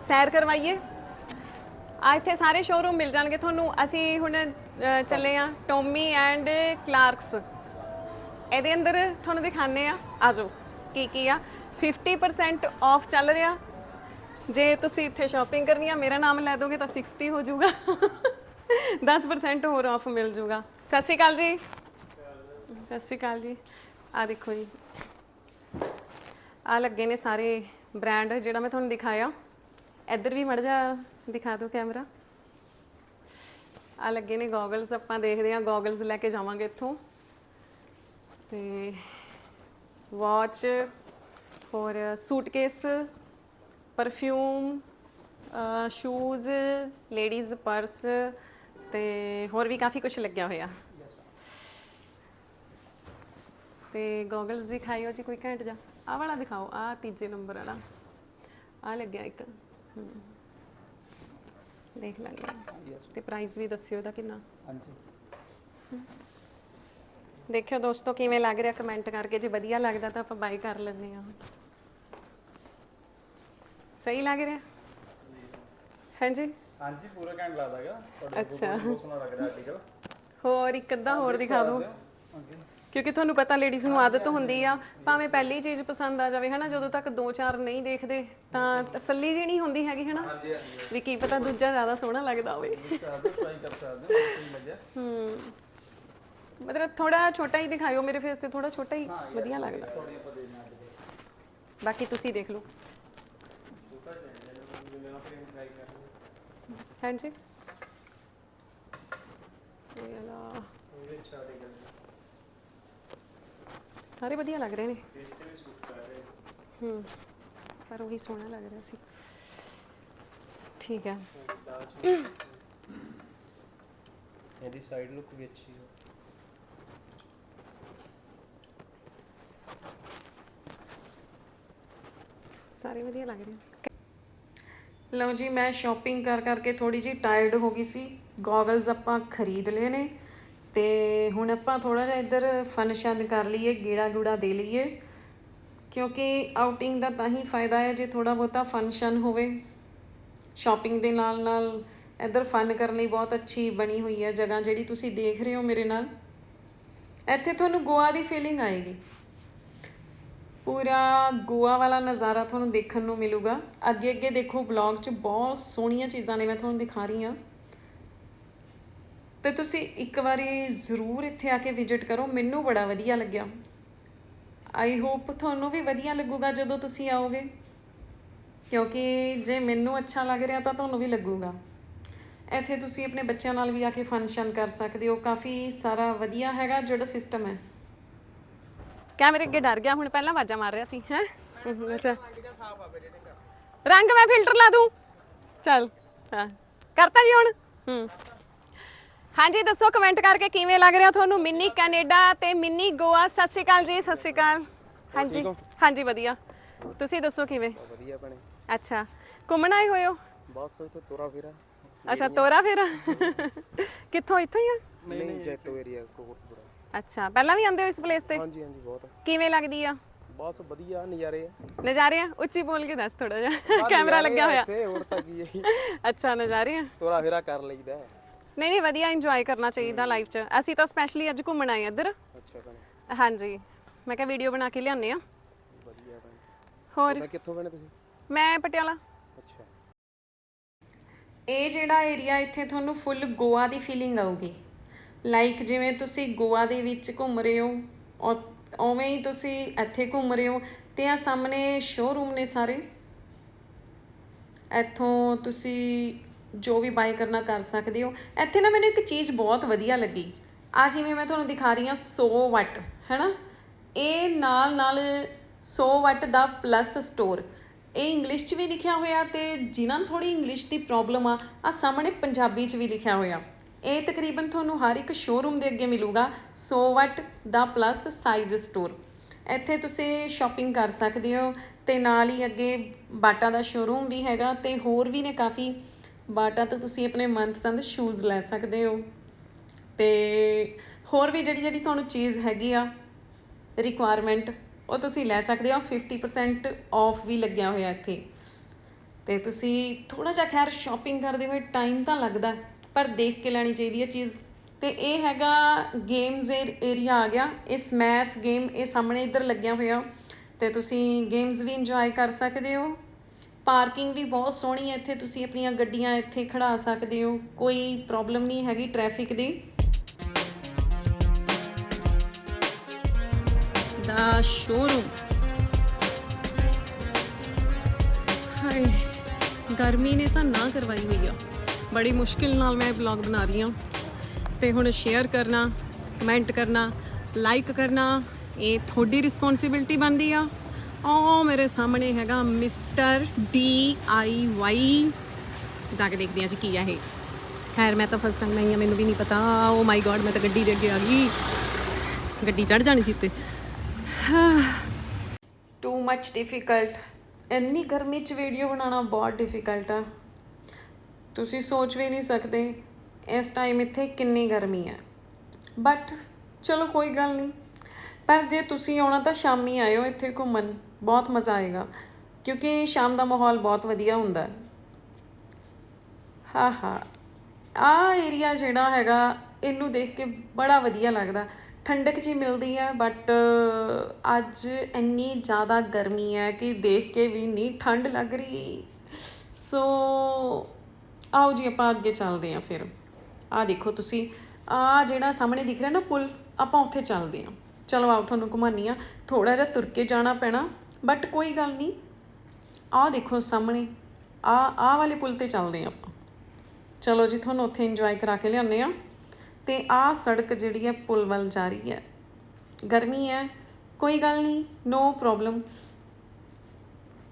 ਸੈਰ ਕਰਵਾਈਏ। ਆ ਇੱਥੇ ਸਾਰੇ ਸ਼ੋਰੂਮ ਮਿਲ ਜਾਣਗੇ ਤੁਹਾਨੂੰ। ਅਸੀਂ ਹੁਣ ਚੱਲੇ ਆ ਟੋਮੀ ਐਂਡ ਕਲਾਰਕਸ ਇਹਦੇ ਅੰਦਰ ਤੁਹਾਨੂੰ ਦਿਖਾਣੇ ਆ ਆਜੋ ਕੀ ਕੀ ਆ। 50% ਆਫ ਚੱਲ ਰਿਹਾ। ਜੇ ਤੁਸੀਂ ਇੱਥੇ ਸ਼ਾਪਿੰਗ ਕਰਨੀ ਆ, ਮੇਰਾ ਨਾਮ ਲੈ ਦੋਗੇ ਤਾਂ 60 ਹੋ ਜਾਊਗਾ। 10% ਹੋਰ ਆਫ ਮਿਲ ਜਾਊਗਾ। ਸਤਿ ਸ਼੍ਰੀ ਅਕਾਲ ਜੀ। ਸਤਿ ਸ਼੍ਰੀ ਅਕਾਲ ਜੀ। ਆ ਦੇਖੋ ਜੀ। ਆ ਲੱਗੇ ਨੇ ਸਾਰੇ ਬ੍ਰਾਂਡ ਜਿਹੜਾ ਮੈਂ ਤੁਹਾਨੂੰ ਦਿਖਾਇਆ। ਇੱਧਰ ਵੀ ਮੜ ਜਾ ਦਿਖਾ ਦਿਓ ਕੈਮਰਾ ਆ ਲੱਗੇ ਨੇ ਗੋਗਲਸ ਆਪਾਂ ਦੇਖਦੇ ਹਾਂ ਗੋਗਲਸ ਲੈ ਕੇ ਜਾਵਾਂਗੇ ਇੱਥੋਂ। ਤੇ ਵਾਚ ਹੋਰ suitcase perfume shoes ladies purse ਤੇ ਹੋਰ ਵੀ ਕਾਫੀ ਕੁਝ ਲੱਗਿਆ ਹੋਇਆ। ਤੇ ਗੋਗਲਸ ਦਿਖਾਇਓ ਜੀ ਕੋਈ ਘੰਟ ਜਾ ਆ ਵਾਲਾ ਦਿਖਾਓ ਆ ਤੀਜੇ ਨੰਬਰ ਵਾਲਾ। ਆ ਲੱਗਿਆ ਇੱਕ। ਹਮ। ਦੇਖ ਲਾਂਗੇ ਤੇ ਪ੍ਰਾਈਸ ਵੀ ਦੱਸਿਓ ਦਾ ਕਿੰਨਾ। ਹਾਂਜੀ। ਦੇਖਿਓ ਦੋਸਤੋ ਕਿਵੇਂ ਲੱਗ ਰਿਹਾ ਕਮੈਂਟ ਕਰਕੇ। ਜੇ ਵਧੀਆ ਲੱਗਦਾ ਤਾਂ ਆਪਾਂ ਬਾਈ ਕਰ ਲੈਂਦੇ ਆ ਸਹੀ ਲੱਗ ਰਿਹਾ? ਹਾਂਜੀ? ਹਾਂਜੀ ਪੂਰਾ ਘੰਟ ਲੱਗਦਾਗਾ ਤੁਹਾਡੇ ਅੱਛਾ। ਬਹੁਤ ਸੋਹਣਾ ਲੱਗ ਰਿਹਾ ਆਰਟੀਕਲ ਹੋਰ ਇੱਕ ਅੱਧਾ ਹੋਰ ਦਿਖਾ ਦਿਓ। ਕਿਉਂਕਿ ਤੁਹਾਨੂੰ ਪਤਾ ਲੇਡੀਜ਼ ਨੂੰ ਆਦਤ ਹੁੰਦੀ ਆ ਭਾਵੇਂ ਪਹਿਲੀ ਚੀਜ਼ ਪਸੰਦ ਆ ਜਾਵੇ ਹਨਾ ਜਦੋਂ ਤੱਕ ਦੋ ਚਾਰ ਨਹੀਂ ਦੇਖਦੇ ਤਾਂ ਤਸੱਲੀ ਜੀ ਨਹੀਂ ਹੁੰਦੀ ਹੈਗੀ ਹਨਾ? ਹਾਂਜੀ ਹਾਂਜੀ ਵੀ ਕੀ ਪਤਾ ਦੂਜਾ ਜ਼ਿਆਦਾ ਸੋਹਣਾ ਲੱਗਦਾ ਹੋਵੇ। ਸਾਡੇ ਟਰਾਈ ਕਰ ਸਕਦੇ ਹੋ ਕੋਈ ਮਜ਼ਾ ਹੂੰ। ਮਤਲਬ ਥੋੜਾ ਛੋਟਾ ਹੀ ਦਿਖਾਇਓ ਮੇਰੇ ਫੇਸ ਤੇ ਥੋੜਾ ਛੋਟਾ ਹੀ ਵਧੀਆ ਲੱਗਦਾ। ਥੋੜੀ ਆਪਾਂ ਦੇ ਨਾਲ ਬਾਕੀ ਤੁਸੀਂ ਦੇਖ ਲਓ। ਹਾਂਜੀ। ਸਾਰੇ ਵਧੀਆ ਲੱਗ ਰਹੇ ਨੇ। ਹੂੰ ਪਰ ਉਹੀ ਸੋਹਣਾ ਲੱਗ ਰਿਹਾ ਸੀ। ਠੀਕ ਹੈ। <coughs> ਇਹਦੀ ਸਾਈਡ ਲੁੱਕ ਵੀ ਅੱਛੀ ਹੈ ਸਾਰੇ ਵਧੀਆ ਲੱਗ ਰਹੇ ਲਓ ਜੀ, ਮੈਂ ਸ਼ਾਪਿੰਗ ਕਰ ਕਰਕੇ ਥੋੜੀ ਜੀ ਟਾਇਰਡ ਹੋ ਗਈ ਸੀ। ਗੋਗਲਸ ਆਪਾਂ ਖਰੀਦ ਲਏ ਨੇ ਤੇ ਹੁਣ ਆਪਾਂ ਥੋੜਾ ਜਿਹਾ ਇੱਧਰ ਫਨ ਸ਼ਨ ਕਰ ਲਈਏ, ਗੇੜਾ ਗੂੜਾ ਦੇ ਲਈਏ। ਕਿਉਂਕਿ ਆਊਟਿੰਗ ਦਾ ਤਾਂ ਹੀ ਫਾਇਦਾ ਹੈ, ਜੇ ਥੋੜਾ ਬਹੁਤਾ ਫਨ ਸ਼ਨ ਹੋਵੇ। ਸ਼ਾਪਿੰਗ ਦੇ ਨਾਲ ਨਾਲ ਇੱਧਰ ਫਨ ਕਰਨ ਲਈ ਬਹੁਤ ਅੱਛੀ ਬਣੀ ਹੋਈ ਹੈ ਜਗ੍ਹਾ ਜਿਹੜੀ ਤੁਸੀਂ ਦੇਖ ਰਹੇ ਹੋ ਮੇਰੇ ਨਾਲ। ਇੱਥੇ ਤੁਹਾਨੂੰ ਗੋਆ ਦੀ ਫੀਲਿੰਗ ਆਏਗੀ। ਪੂਰਾ ਗੋਆ ਵਾਲਾ ਨਜ਼ਾਰਾ ਤੁਹਾਨੂੰ ਦੇਖਣ ਨੂੰ ਮਿਲੂਗਾ। ਅੱਗੇ ਅੱਗੇ ਦੇਖੋ ਵਲੌਗ 'ਚ ਬਹੁਤ ਸੋਹਣੀਆਂ ਚੀਜ਼ਾਂ ਨੇ ਮੈਂ ਤੁਹਾਨੂੰ ਦਿਖਾ ਰਹੀ ਹਾਂ। ਤੇ ਤੁਸੀਂ ਇੱਕ ਵਾਰੀ ਜ਼ਰੂਰ ਇੱਥੇ ਆ ਕੇ ਵਿਜ਼ਿਟ ਕਰੋ, ਮੈਨੂੰ ਬੜਾ ਵਧੀਆ ਲੱਗਿਆ। ਆਈ ਹੋਪ ਤੁਹਾਨੂੰ ਵੀ ਵਧੀਆ ਲੱਗੂਗਾ ਜਦੋਂ ਤੁਸੀਂ ਆਓਗੇ। ਕਿਉਂਕਿ ਜੇ ਮੈਨੂੰ ਅੱਛਾ ਲੱਗ ਰਿਹਾ ਤਾਂ ਤੁਹਾਨੂੰ ਵੀ ਲੱਗੂਗਾ। ਇੱਥੇ ਤੁਸੀਂ ਆਪਣੇ ਬੱਚਿਆਂ ਨਾਲ ਵੀ ਆ ਕੇ ਫੰਕਸ਼ਨ ਕਰ ਸਕਦੇ ਹੋ, ਕਾਫੀ ਸਾਰਾ ਵਧੀਆ ਹੈਗਾ ਜਿਹੜਾ ਸਿਸਟਮ ਹੈ। ਕੈਮਰੇ ਅੱਗੇ ਡਰ ਗਿਆ? ਹੁਣ ਪਹਿਲਾਂ ਆਵਾਜ਼ਾਂ ਮਾਰ ਰਿਹਾ ਸੀ ਹੈ? ਅੱਛਾ। ਰੰਗ ਮੈਂ ਫਿਲਟਰ ਲਾ ਦੂੰ। ਚੱਲ ਹਾਂ। ਕਰਤਾ ਜੀ ਹੁਣ? ਹੂੰ। ਹਾਂਜੀ ਦੱਸੋ ਕਮੈਂਟ ਕਰਕੇ ਕਿਵੇਂ ਲੱਗ ਰਿਹਾ ਤੁਹਾਨੂੰ ਮਿੰਨੀ ਕੈਨੇਡਾ ਤੇ ਮਿੰਨੀ ਗੋਆ? ਸਤਿ ਸ਼੍ਰੀ ਅਕਾਲ ਜੀ ਸਤਿ ਸ਼੍ਰੀ ਅਕਾਲ। ਹਾਂਜੀ। ਹਾਂਜੀ ਵਧੀਆ। ਤੁਸੀਂ ਦੱਸੋ ਕਿਵੇਂ? ਵਧੀਆ ਬਣੇ ਅੱਛਾ। ਘੁੰਮਣ ਆਏ ਹੋਏ ਹੋ? ਬਸ ਇੱਥੇ ਤੁਰਾ ਫਿਰਾ। ਅੱਛਾ ਤੋਰਾ ਫੇਰਾ। ਕਿੱਥੋਂ? ਇੱਥੋਂ ਹੀ ਆ? ਨਹੀਂ ਜੈਤੋ ਏਰੀਆ ਕੋਟਪੁਰਾ। ਅੱਛਾ ਪਹਿਲਾਂ ਵੀ ਆਉਂਦੇ ਹੋ ਇਸ ਪਲੇਸ ਤੇ? ਹਾਂਜੀ ਹਾਂਜੀ ਬਹੁਤ। ਕਿਵੇਂ ਲੱਗਦੀ ਆ? ਬਸ ਵਧੀਆ ਨਜ਼ਾਰੇ ਆ। ਨਜ਼ਾਰੇ ਆ? ਉੱਚੀ ਬੋਲ ਕੇ ਦੱਸ ਥੋੜਾ ਜਿਹਾ। ਕੈਮਰਾ ਲੱਗਿਆ ਹੋਇਆ। ਇੱਥੇ ਹੋਰ ਤਾਂ ਕੀ ਹੈ ਅੱਛਾ ਨਜ਼ਾਰੇ ਆ? ਤੁਰਾ ਫਿਰਾ ਕਰ ਲਈਦਾ ਨਹੀਂ ਨਹੀਂ ਵਧੀਆ ਇੰਜੋਏ ਕਰਨਾ ਚਾਹੀਦਾ ਲਾਈਫ 'ਚ। ਅਸੀਂ ਤਾਂ ਸਪੈਸ਼ਲੀ ਅੱਜ ਘੁੰਮਣ ਆਏ ਇੱਧਰ। ਅੱਛਾ ਭੈਣੇ। ਹਾਂਜੀ। ਮੈਂ ਕਿਹਾ ਵੀਡੀਓ ਬਣਾ ਕੇ ਲਿਆਉਂਦੇ ਆ। ਵਧੀਆ ਭੈਣੇ। ਹੋਰ? ਮੈਂ ਕਿੱਥੋਂ ਭੈਣੇ ਤੁਸੀਂ? ਮੈਂ ਪਟਿਆਲਾ। ਅੱਛਾ। ਇਹ ਜਿਹੜਾ ਏਰੀਆ ਇੱਥੇ ਤੁਹਾਨੂੰ ਫੁੱਲ ਗੋਆ ਦੀ ਫੀਲਿੰਗ ਆਊਗੀ। ਲਾਈਕ ਜਿਵੇਂ ਤੁਸੀਂ ਗੋਆ ਦੇ ਵਿੱਚ ਘੁੰਮ ਰਹੇ ਹੋ, ਔ- ਉਵੇਂ ਹੀ ਤੁਸੀਂ ਇੱਥੇ ਘੁੰਮ ਰਹੇ ਹੋ ਤੇ ਆ ਸਾਹਮਣੇ ਸ਼ੋਰੂਮ ਨੇ ਸਾਰੇ। ਇੱਥੋਂ ਤੁਸੀਂ ਜੋ ਵੀ ਬਾਈ ਕਰਨਾ ਕਰ ਸਕਦੇ ਹੋ। ਇੱਥੇ ਨਾ ਮੈਨੂੰ ਇੱਕ ਚੀਜ਼ ਬਹੁਤ ਵਧੀਆ ਲੱਗੀ। ਆ ਜਿਵੇਂ ਮੈਂ ਤੁਹਾਨੂੰ ਦਿਖਾ ਰਹੀ ਹਾਂ 100 ਵਾਟ ਹੈਨਾ? ਇਹ ਨਾਲ ਨਾਲ 100 ਵਾਟ ਦਾ ਪਲੱਸ ਸਟੋਰ ਇਹ ਇੰਗਲਿਸ਼ 'ਚ ਵੀ ਲਿਖਿਆ ਹੋਇਆ ਤੇ ਜਿਨ੍ਹਾਂ ਨੂੰ ਥੋੜੀ ਇੰਗਲਿਸ਼ ਦੀ ਪ੍ਰੋਬਲਮ ਆ ਆ ਸਾਹਮਣੇ ਪੰਜਾਬੀ 'ਚ ਵੀ ਲਿਖਿਆ ਹੋਇਆ। ਇਹ ਤਕਰੀਬਨ ਤੁਹਾਨੂੰ ਹਰ ਇੱਕ ਸ਼ੋਰੂਮ ਦੇ ਅੱਗੇ ਮਿਲੂਗਾ, ਸੋਵਟ ਦਾ ਪਲੱਸ ਸਾਈਜ਼ ਸਟੋਰ ਇੱਥੇ ਤੁਸੀਂ ਸ਼ਾਪਿੰਗ ਕਰ ਸਕਦੇ ਹੋ ਤੇ ਨਾਲ ਹੀ ਅੱਗੇ ਬਾਟਾ ਦਾ ਸ਼ੋਰੂਮ ਵੀ ਹੈਗਾ ਤੇ ਹੋਰ ਵੀ ਨੇ ਕਾਫੀ। ਬਾਟਾ ਤੋਂ ਤੁਸੀਂ ਆਪਣੇ ਮਨਪਸੰਦ ਸ਼ੂਜ਼ ਲੈ ਸਕਦੇ ਹੋ। ਤੇ ਹੋਰ ਵੀ ਜਿਹੜੀ ਜਿਹੜੀ ਤੁਹਾਨੂੰ ਚੀਜ਼ ਹੈਗੀ ਆ ਰਿਕੁਆਇਰਮੈਂਟ ਉਹ ਤੁਸੀਂ ਲੈ ਸਕਦੇ ਹੋ। 50% ਆਫ ਵੀ ਲੱਗਿਆ ਹੋਇਆ ਇੱਥੇ। ਤੇ ਤੁਸੀਂ ਥੋੜਾ ਜਿਹਾ ਖੈਰ ਸ਼ਾਪਿੰਗ ਕਰਦੇ ਹੋਏ ਟਾਈਮ ਤਾਂ ਲੱਗਦਾ। ਪਰ ਦੇਖ ਕੇ ਲੈਣੀ ਚਾਹੀਦੀ ਹੈ ਚੀਜ਼। ਤੇ ਇਹ ਹੈਗਾ ਗੇਮਸ ਏਰੀਆ ਆ ਗਿਆ। ਇਹ ਸਮੈਸ਼ ਗੇਮ ਇਹ ਸਾਹਮਣੇ ਇੱਧਰ ਲੱਗਿਆ ਹੋਇਆ। ਤੇ ਤੁਸੀਂ ਗੇਮਸ ਵੀ ਇੰਜੋਏ ਕਰ ਸਕਦੇ ਹੋ। ਪਾਰਕਿੰਗ ਵੀ ਬਹੁਤ ਸੋਹਣੀ ਹੈ ਇੱਥੇ। ਤੁਸੀਂ ਆਪਣੀਆਂ ਗੱਡੀਆਂ ਇੱਥੇ ਖੜਾ ਸਕਦੇ ਹੋ। ਕੋਈ ਪ੍ਰੋਬਲਮ ਨਹੀਂ ਹੈਗੀ ਟ੍ਰੈਫਿਕ ਦੀ। ਦਾ ਸ਼ੋਰੂਮ ਹਾਏ, ਗਰਮੀ ਨੇ ਤਾਂ ਨਾ ਕਰਵਾਈ ਹੋਈ ਆ। ਬੜੀ ਮੁਸ਼ਕਿਲ ਨਾਲ ਮੈਂ ਵਲੌਗ ਬਣਾ ਰਹੀ ਹਾਂ। ਤੇ ਹੁਣ ਸ਼ੇਅਰ ਕਰਨਾ ਕਮੈਂਟ ਕਰਨਾ ਲਾਈਕ ਕਰਨਾ, ਇਹ ਤੁਹਾਡੀ ਰਿਸਪੌਂਸਿਬਿਲਟੀ ਬਣਦੀ ਆ। ਉਹ ਮੇਰੇ ਸਾਹਮਣੇ ਹੈਗਾ ਮਿਸਟਰ ਡੀ ਆਈ ਵਾਈ ਜਾ ਕੇ ਦੇਖਦੇ ਹਾਂ ਜੀ ਕੀ ਆ ਇਹ। ਖੈਰ, ਮੈਂ ਤਾਂ ਫਸਟ ਟਾਈਮ ਆਈ ਹਾਂ, ਮੈਨੂੰ ਵੀ ਨਹੀਂ ਪਤਾ। ਓ ਮਾਈ ਗॉड ਮੈਂ ਤਾਂ ਗੱਡੀ ਦੇ ਅੱਗੇ ਆ ਗਈ। ਗੱਡੀ ਚੜ ਜਾਣੀ ਸੀ ਤੇ ਟੂ ਮੱਚ ਡਿਫਿਕਲਟ ਇੰਨੀ ਗਰਮੀ 'ਚ ਵੀਡੀਓ ਬਣਾਉਣਾ ਬਹੁਤ ਡਿਫਿਕਲਟ ਆ। ਤੁਸੀਂ ਸੋਚ ਵੀ ਨਹੀਂ ਸਕਦੇ ਇਸ ਟਾਈਮ ਇੱਥੇ ਕਿੰਨੀ ਗਰਮੀ ਹੈ। ਬਟ ਚਲੋ ਕੋਈ ਗੱਲ ਨਹੀਂ। ਪਰ ਜੇ ਤੁਸੀਂ ਆਉਣਾ ਤਾਂ ਸ਼ਾਮੀ ਆਇਓ ਇੱਥੇ ਘੁੰਮਣ, ਬਹੁਤ ਮਜ਼ਾ ਆਏਗਾ। ਕਿਉਂਕਿ ਸ਼ਾਮ ਦਾ ਮਾਹੌਲ ਬਹੁਤ ਵਧੀਆ ਹੁੰਦਾ। ਹੈ ਹਾਂ। ਹਾਂ ਆ ਏਰੀਆ ਜਿਹੜਾ ਹੈਗਾ, ਇਹਨੂੰ ਦੇਖ ਕੇ ਬੜਾ ਵਧੀਆ ਲੱਗਦਾ। ਠੰਡਕ ਜੀ ਮਿਲਦੀ ਹੈ ਬਟ ਅੱਜ ਇੰਨੀ ਜ਼ਿਆਦਾ ਗਰਮੀ ਹੈ ਕਿ ਦੇਖ ਕੇ ਵੀ ਨਹੀਂ, ਠੰਡ ਲੱਗ ਰਹੀ। ਸੋ ਆਓ ਜੀ ਆਪਾਂ ਅੱਗੇ ਚੱਲਦੇ ਹਾਂ ਫਿਰ। ਆ ਦੇਖੋ ਤੁਸੀਂ ਆ ਜਿਹੜਾ ਸਾਹਮਣੇ ਦਿਖ ਰਿਹਾ ਨਾ ਪੁਲ, ਆਪਾਂ ਉੱਥੇ ਚੱਲਦੇ ਹਾਂ। ਚਲੋ ਆਓ ਤੁਹਾਨੂੰ ਘੁਮਾਨੀ ਆ ਥੋੜਾ ਜਿਹਾ ਤੁਰ ਕੇ ਜਾਣਾ ਪੈਣਾ ਬਟ ਕੋਈ ਗੱਲ ਨਹੀਂ। ਆਹ ਦੇਖੋ ਸਾਹਮਣੇ ਆ ਆਹ ਵਾਲੇ ਪੁਲ ਤੇ ਚੱਲਦੇ ਹਾਂ ਆਪਾਂ। ਚਲੋ ਜੀ ਤੁਹਾਨੂੰ ਉੱਥੇ ਇੰਜੋਏ ਕਰਾ ਕੇ ਲਿਆਉਂਦੇ ਆ ਤੇ ਆਹ ਸੜਕ ਜਿਹੜੀ ਹੈ ਪੁਲ ਵੱਲ ਜਾ ਰਹੀ ਹੈ। ਗਰਮੀ ਹੈ, ਕੋਈ ਗੱਲ ਨਹੀਂ ਨੋ ਪ੍ਰੋਬਲਮ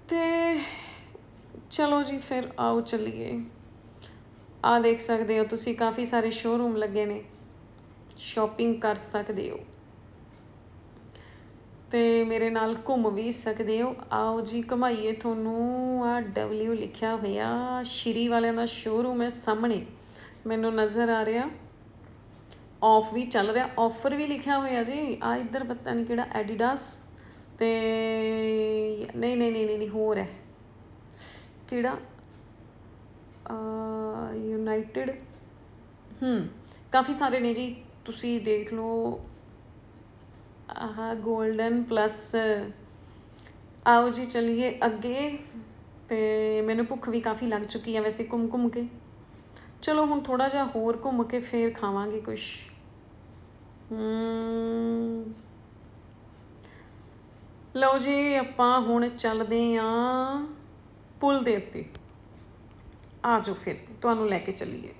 ਤੇ ਚਲੋ ਜੀ ਫਿਰ ਆਓ ਚੱਲੀਏ। ਆ ਦੇਖ ਸਕਦੇ ਹੋ ਤੁਸੀਂ ਕਾਫੀ ਸਾਰੇ ਸ਼ੋਰੂਮ ਲੱਗੇ ਨੇ। ਸ਼ਾਪਿੰਗ ਕਰ ਸਕਦੇ ਹੋ। ਤੇ ਮੇਰੇ ਨਾਲ ਘੁੰਮ ਵੀ ਸਕਦੇ ਹੋ। ਆਓ ਜੀ ਘਮਾਈਏ ਤੁਹਾਨੂੰ। ਆ W ਲਿਖਿਆ ਹੋਇਆ ਸ਼੍ਰੀ ਵਾਲਿਆਂ ਦਾ ਸ਼ੋਰੂਮ ਹੈ ਸਾਹਮਣੇ। ਮੈਨੂੰ ਨਜ਼ਰ ਆ ਰਿਹਾ। ਆਫ ਵੀ ਚੱਲ ਰਿਹਾ। ਆਫਰ ਵੀ ਲਿਖਿਆ ਹੋਇਆ ਜੀ। ਆ ਇੱਧਰ ਪਤਾ ਨਹੀਂ ਕਿਹੜਾ ਐਡੀਡਾਸ ਤੇ ਨਹੀਂ ਨਹੀਂ ਨਹੀਂ ਨਹੀਂ ਨਹੀਂ, ਹੋਰ ਹੈ। ਕਿਹੜਾ? ਯੂਨਾਈਟਿਡ ਹੂੰ, ਕਾਫੀ ਸਾਰੇ ਨੇ ਜੀ, ਤੁਸੀਂ ਦੇਖ ਲਓ। ਆਹ 골ਡਨ ਪਲੱਸ ਆਓ ਜੀ, ਚਲਿਏ ਅੱਗੇ। ਤੇ ਮੈਨੂੰ ਭੁੱਖ ਵੀ ਕਾਫੀ ਲੱਗ ਚੁੱਕੀ ਹੈ ਵੈਸੇ ਘੁੰਮ ਘੁੰਮ ਕੇ। ਚਲੋ, ਹੁਣ ਥੋੜਾ ਜਿਹਾ ਹੋਰ ਘੁੰਮ ਕੇ ਫੇਰ ਖਾਵਾਂਗੇ ਕੁਝ ਲਓ ਜੀ, ਆਪਾਂ ਹੁਣ ਚੱਲਦੇ ਆਂ ਪੁਲ ਦੇ ਉੱਤੇ। ਆ ਜਾਓ ਫਿਰ, ਤੁਹਾਨੂੰ ਲੈ ਕੇ ਚੱਲੀਏ।